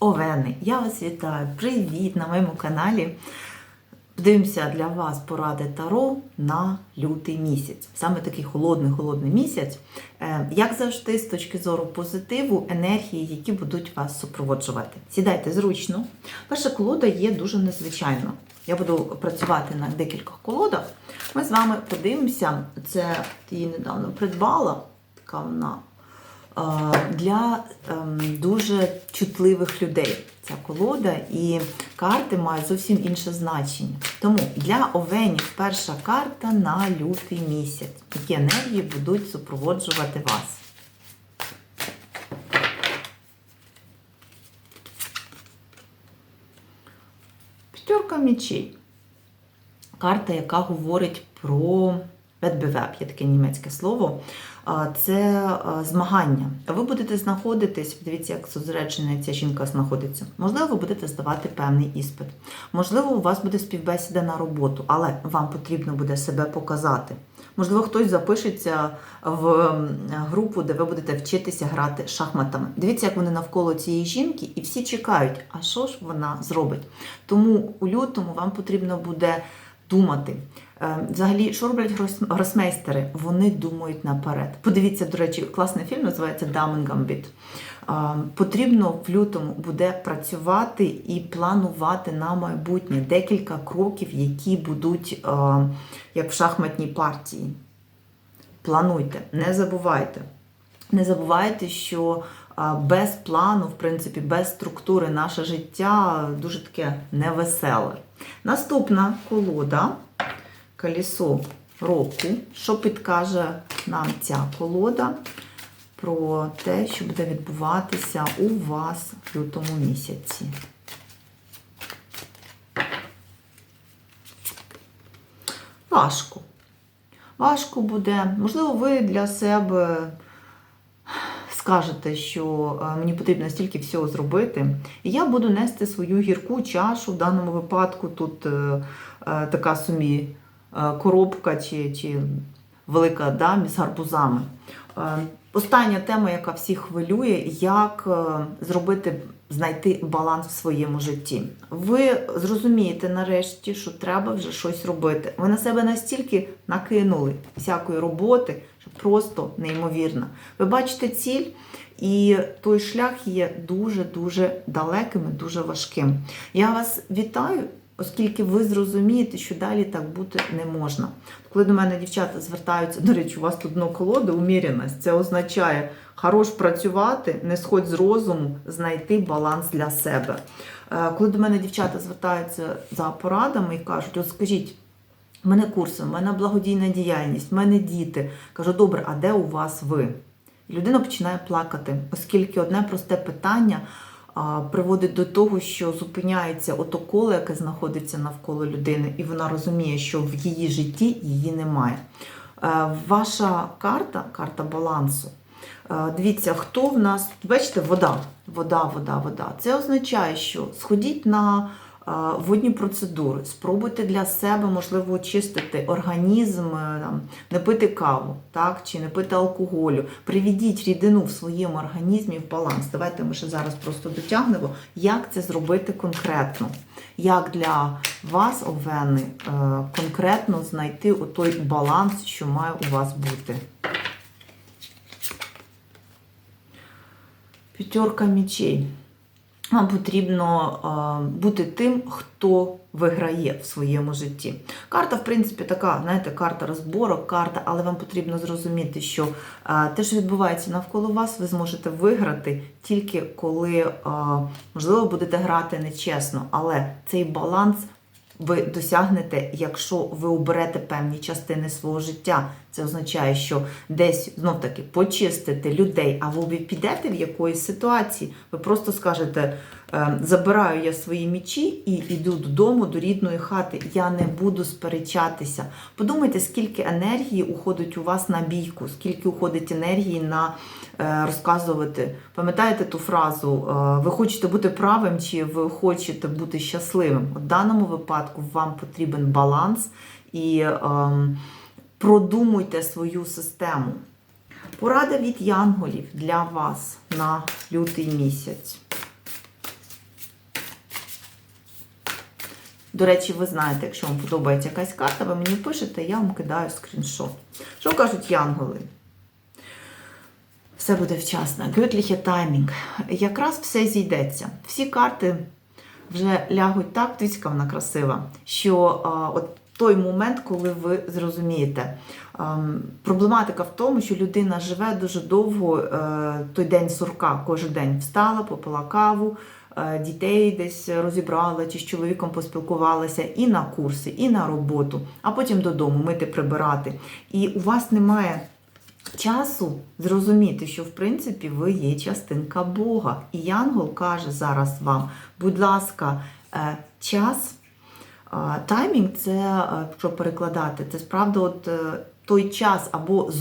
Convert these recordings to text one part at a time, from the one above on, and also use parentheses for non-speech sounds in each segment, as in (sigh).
Овени, я вас вітаю! Привіт на моєму каналі. Дивимося для вас поради Таро на лютий місяць. Саме такий холодний-холодний місяць. Е, Як завжди, з точки зору позитиву, енергії, які будуть вас супроводжувати. Сідайте зручно. Перша колода є дуже незвичайна. Я буду працювати на декількох колодах. Ми з вами подивимося. Це її недавно придбала. Така вона для ем, дуже чутливих людей ця колода, і карти мають зовсім інше значення. Тому для овенів перша карта на лютий місяць. Які енергії будуть супроводжувати вас. П'ятерка мечей. Карта, яка говорить про Wettbewerb, є таке німецьке слово. Це змагання. Ви будете знаходитись, дивіться, як зосереджена ця жінка знаходиться. Можливо, ви будете здавати певний іспит. Можливо, у вас буде співбесіда на роботу, але вам потрібно буде себе показати. Можливо, хтось запишеться в групу, де ви будете вчитися грати шахматами. Дивіться, як вони навколо цієї жінки, і всі чекають, а що ж вона зробить. Тому у лютому вам потрібно буде думати. Е, Взагалі, що роблять грос- гросмейстери? Вони думають наперед. Подивіться, до речі, класний фільм називається Дамен. Потрібно в лютому буде працювати і планувати на майбутнє декілька кроків, які будуть е, як в шахматній партії. Плануйте, не забувайте. Не забувайте, що без плану, в принципі, без структури наше життя дуже таке невеселе. Наступна колода колесо року. Що підкаже нам ця колода про те, що буде відбуватися у вас в лютому місяці? Важко. Важко буде. Можливо, ви для себе скажете, що е, мені потрібно стільки всього зробити, і я буду нести свою гірку чашу. В даному випадку тут е, е, така сумі коробка чи, чи велика дамі з гарбузами. Е, Остання тема, яка всіх хвилює, як е, зробити, знайти баланс в своєму житті. Ви зрозумієте нарешті, що треба вже щось робити. Ви на себе настільки накинули всякої роботи, що просто неймовірно. Ви бачите ціль, і той шлях є дуже-дуже далеким і дуже важким. Я вас вітаю. Оскільки ви зрозумієте, що далі так бути не можна. Коли до мене дівчата звертаються, до речі, у вас тут дно колоди, уміреність, це означає хорош працювати, не сходь з розуму, знайти баланс для себе. Е, Коли до мене дівчата звертаються за порадами і кажуть, от скажіть, в мене курси, в мене благодійна діяльність, в мене діти. Кажу, добре, а де у вас ви? І людина починає плакати, оскільки одне просте питання приводить до того, що зупиняється ото коло, яке знаходиться навколо людини, і вона розуміє, що в її житті її немає. Е, Ваша карта, карта балансу. Е, Дивіться, хто в нас, бачите, вода, вода, вода, вода. Це означає, що сходіть на водні процедури, спробуйте для себе, можливо, очистити організм, е, там, не пити каву, так, чи не пити алкоголю. Приведіть рідину в своєму організмі в баланс. Давайте ми ще зараз просто дотягнемо, як це зробити конкретно. Як для вас, овени, е, конкретно знайти той баланс, що має у вас бути. П'ятерка мечей. Вам потрібно е, бути тим, хто виграє в своєму житті. Карта, в принципі, така, знаєте, карта розборок, карта, але вам потрібно зрозуміти, що е, те, що відбувається навколо вас, ви зможете виграти тільки коли, е, можливо, будете грати нечесно, але цей баланс ви досягнете, якщо ви оберете певні частини свого життя. Це означає, що десь знов таки почистите людей, а ви підете в якоїсь ситуації, ви просто скажете: «Е, забираю я свої мічі і йду додому, до рідної хати. Я не буду сперечатися. Подумайте, скільки енергії уходить у вас на бійку, скільки уходить енергії на е, розказувати. Пам'ятаєте ту фразу? е, Ви хочете бути правим чи ви хочете бути щасливим? У даному випадку вам потрібен баланс і. ем, продумуйте свою систему. Порада від янголів для вас на лютий місяць. До речі, ви знаєте, якщо вам подобається якась карта, ви мені пишете, я вам кидаю скріншот. Що кажуть янголи? Все буде вчасно. Гютліхе таймінг. Якраз все зійдеться. Всі карти вже лягуть так, твіцька вона красива, що а, от той момент, коли ви зрозумієте. Ем, Проблематика в тому, що людина живе дуже довго е, той день сурка, кожен день встала, попила каву, е, дітей десь розібрала чи з чоловіком поспілкувалася і на курси, і на роботу, а потім додому мити, прибирати. І у вас немає часу зрозуміти, що в принципі ви є частинка Бога. І Янгол каже зараз вам, будь ласка, е, час. Таймінг це, е, якщо перекладати, це справді от е, той час або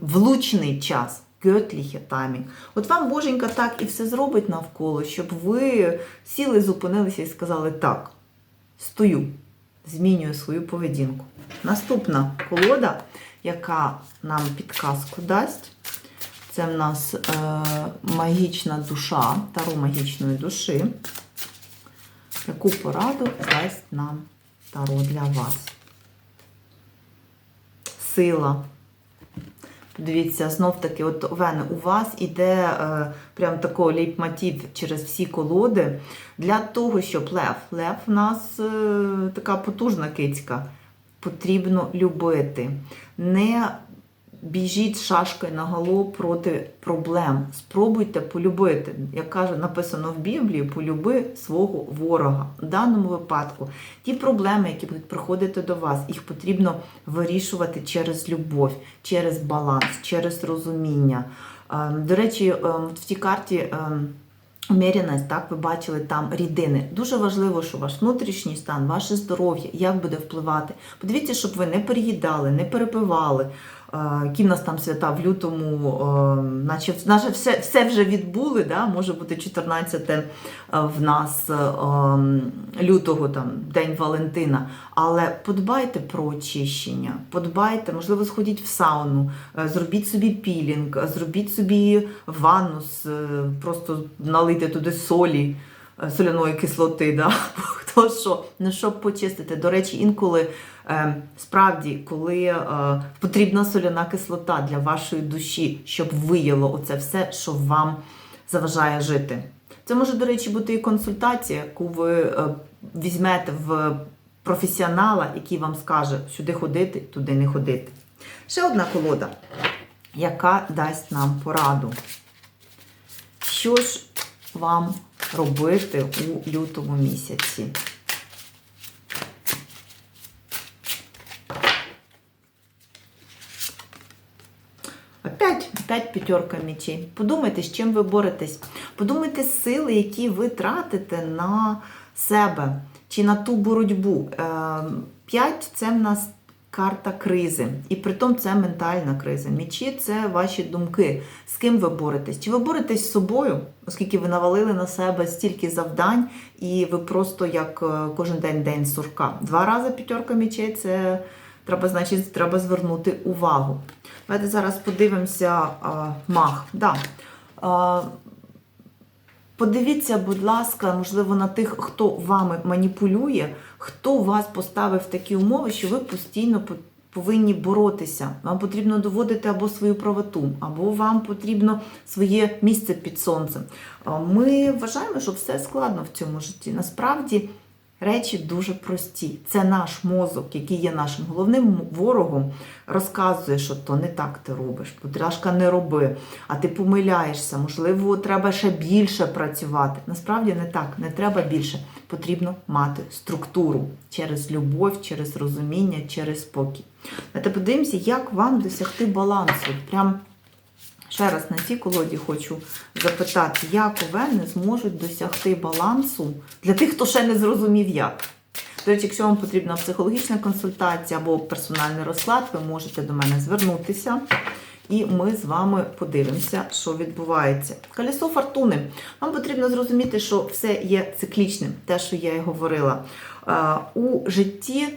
влучний час. Göttliche таймінг. От вам Боженька так і все зробить навколо, щоб ви сіли, зупинилися і сказали так, стою, змінюю свою поведінку. Наступна колода, яка нам підказку дасть, це в нас е, магічна душа, таро магічної душі. Яку пораду дасть нам Таро для вас? Сила. Подивіться, знов таки, от Овени, у вас іде е, прям такий лейтмотив через всі колоди для того, щоб лев. Лев у нас е, така потужна кицька. Потрібно любити. Не біжіть шашкою на голову проти проблем. Спробуйте полюбити. Як каже, написано в Біблії, полюби свого ворога. В даному випадку ті проблеми, які будуть приходити до вас, їх потрібно вирішувати через любов, через баланс, через розуміння. Ем, До речі, ем, в тій карті. ем, так, ви бачили там рідини. Дуже важливо, що ваш внутрішній стан, ваше здоров'я, як буде впливати. Подивіться, щоб ви не переїдали, не перепивали. Е, Які в нас там свята в лютому, е, наче, наче все, все вже відбули, да? може бути 14 е, в нас е, ем, лютого, там, День Валентина. Але подбайте про очищення, подбайте, можливо, сходіть в сауну, е, зробіть собі пілінг, е, зробіть собі ванну, е, просто налийте туди солі, е, соляної кислоти, да? (laughs) хто що, ну, щоб почистити. До речі, інколи е, справді, коли е, потрібна соляна кислота для вашої душі, щоб вияло оце все, що вам заважає жити. Це може, до речі, бути і консультація, яку ви е, візьмете в професіонала, який вам скаже, сюди ходити, туди не ходити. Ще одна колода, яка дасть нам пораду. Що ж вам робити у лютому місяці? Опять, п'ятерка мечей. Подумайте, з чим ви боретесь. Подумайте сили, які ви тратите на себе чи на ту боротьбу. Е, П'ять це в нас карта кризи. І притом це ментальна криза. Мічі це ваші думки. З ким ви боретесь? Чи ви боретесь з собою, оскільки ви навалили на себе стільки завдань, і ви просто як е, кожен день день сурка. Два рази п'ятерка мічей це треба, значить, треба звернути увагу. Давайте зараз подивимося а, мах. Да. А, подивіться, будь ласка, можливо, на тих, хто вами маніпулює, хто вас поставив в такі умови, що ви постійно по- повинні боротися. Вам потрібно доводити або свою правоту, або вам потрібно своє місце під сонцем. Ми вважаємо, що все складно в цьому житті. Насправді. Речі дуже прості. Це наш мозок, який є нашим головним ворогом, розказує, що то не так ти робиш, потряшка не роби, а ти помиляєшся, можливо, треба ще більше працювати. Насправді не так, не треба більше. Потрібно мати структуру через любов, через розуміння, через спокій. Давайте подивимося, як вам досягти балансу. Прям Ще раз на цій колоді хочу запитати, як овени зможуть досягти балансу для тих, хто ще не зрозумів як. До речі, якщо вам потрібна психологічна консультація або персональний розклад, ви можете до мене звернутися. І ми з вами подивимося, що відбувається. Колесо фортуни. Вам потрібно зрозуміти, що все є циклічним, те, що я і говорила. Е, У житті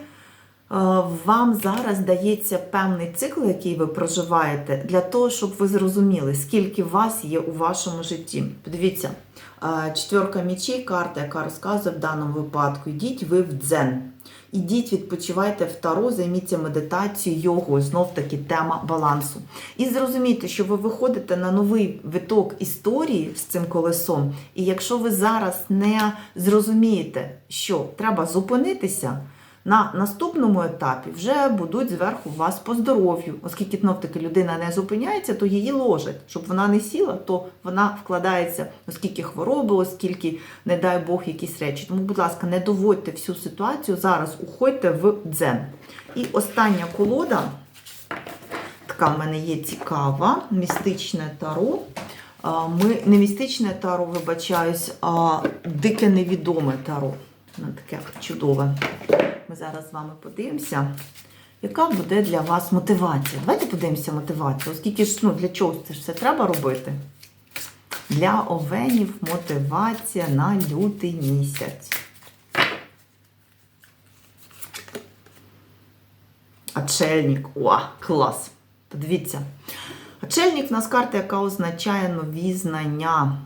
Вам зараз дається певний цикл, який ви проживаєте, для того, щоб ви зрозуміли, скільки вас є у вашому житті. Подивіться, е, четверка мічей, карта, яка розказує в даному випадку, йдіть ви в дзен. Ідіть, відпочивайте в таро, займіться медитацією, йогою, знов таки тема балансу. І зрозумійте, що ви виходите на новий виток історії з цим колесом. І якщо ви зараз не зрозумієте, що треба зупинитися, на наступному етапі вже будуть зверху вас по здоров'ю, оскільки знов таки людина не зупиняється, то її ложать. Щоб вона не сіла, то вона вкладається, оскільки хвороби, оскільки, не дай Бог, якісь речі. Тому, будь ласка, не доводьте всю ситуацію. Зараз уходьте в дзен. І остання колода, така в мене є цікава, містичне таро. Ми не містичне таро, вибачаюсь, а дике невідоме таро. Воно таке чудове. Ми зараз з вами подивимося, яка буде для вас мотивація. Давайте подивимося мотивацію, оскільки ж ну, для чого це ж все треба робити. Для овенів мотивація на лютий місяць. Очельник. О, клас! Подивіться. Очельник в нас карта, яка означає нові знання.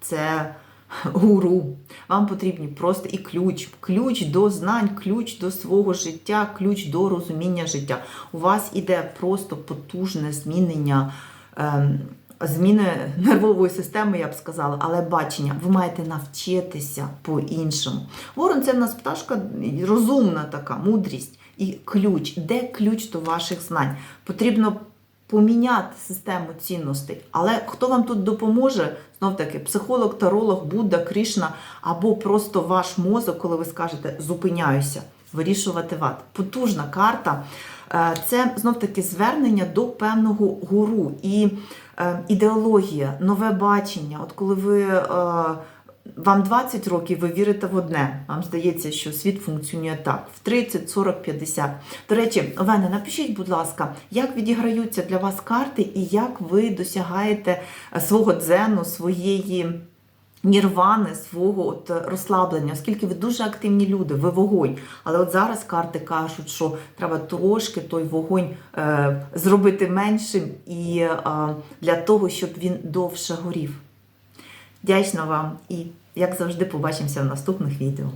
Це гуру. Вам потрібні просто і ключ, ключ до знань, ключ до свого життя, ключ до розуміння життя. У вас іде просто потужне змінення. Ем, Зміни нервової системи, я б сказала, але бачення, ви маєте навчитися по-іншому. Ворон це в нас пташка розумна така, мудрість і ключ. Де ключ до ваших знань? Потрібно поміняти систему цінностей. Але хто вам тут допоможе? Знов таки, психолог, таролог, Будда, Кришна, або просто ваш мозок, коли ви скажете зупиняюся, вирішувати ват. Потужна карта. Е, Це знов таки звернення до певного гуру і е, ідеологія, нове бачення. От коли ви. Е, Вам 20 років, ви вірите в одне. Вам здається, що світ функціонує так: в 30, 40, 50. До речі, Олена, напишіть, будь ласка, як відіграються для вас карти і як ви досягаєте е, свого дзену, своєї нірвани, свого от розслаблення, оскільки ви дуже активні люди, ви вогонь. Але от зараз карти кажуть, що треба трошки той вогонь е, зробити меншим і е, для того, щоб він довше горів. Дячна вам і, як завжди, побачимося в наступних відео.